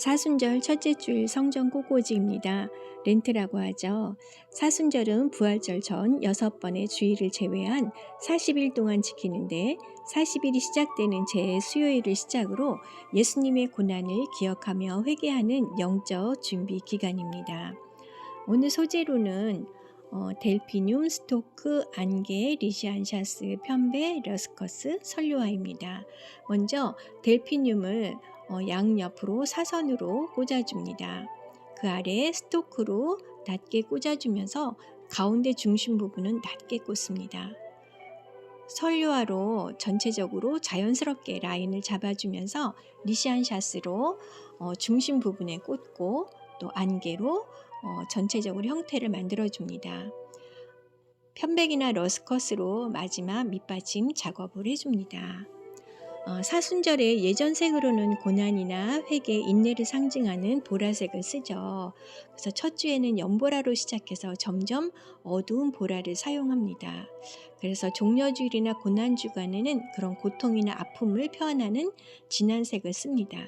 사순절 첫째 줄 성전 꽃꽂이입니다. 렌트라고 하죠. 사순절은 부활절 전 여섯 번의 주일을 제외한 40일 동안 지키는데 40일이 시작되는 제 수요일을 시작으로 예수님의 고난을 기억하며 회개하는 영적 준비 기간입니다. 오늘 소재로는 어, 델피늄, 스토크, 안개, 리시안샤스, 편베, 러스커스, 설료화입니다. 먼저 델피늄을 어, 양옆으로 사선으로 꽂아줍니다. 그 아래 스토크로 낮게 꽂아주면서 가운데 중심 부분은 낮게 꽂습니다. 설료화로 전체적으로 자연스럽게 라인을 잡아주면서 리시안 샷으로 어, 중심 부분에 꽂고 또 안개로 어, 전체적으로 형태를 만들어줍니다. 편백이나 러스컷으로 마지막 밑받침 작업을 해줍니다. 어, 사순절에 예전색으로는 고난이나 회개, 인내를 상징하는 보라색을 쓰죠. 그래서 첫 주에는 연보라로 시작해서 점점 어두운 보라를 사용합니다. 그래서 종려주일이나 고난주간에는 그런 고통이나 아픔을 표현하는 진한 색을 씁니다.